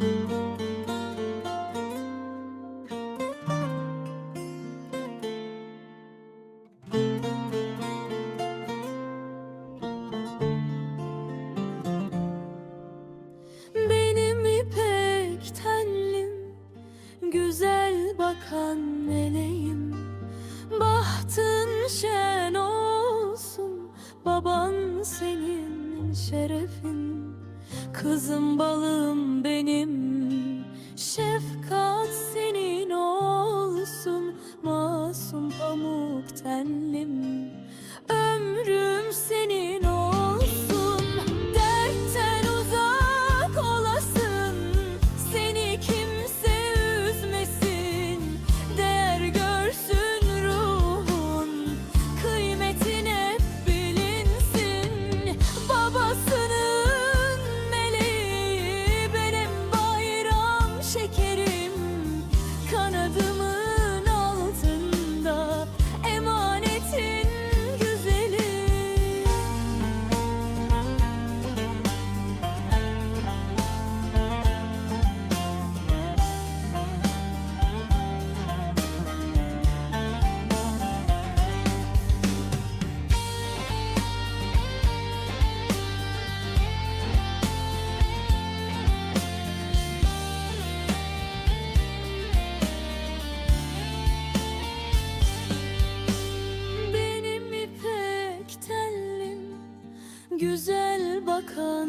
Benim ipek Güzel bakan meleğim. Bahtın şen olsun Baban senin şerefin Kızım balım benim. Şefkat Güzel bakan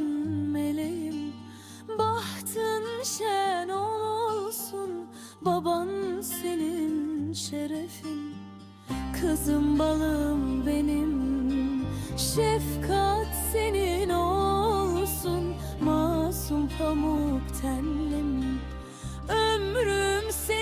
meleğim. Bahtın şen olsun Baban senin şerefin. Kızım balım benim Şefkat senin olsun. Masum pamuk tenlim Ömrüm senin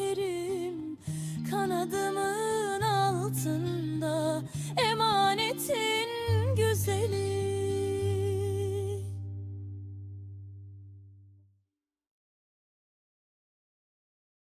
şekerim Kanadımın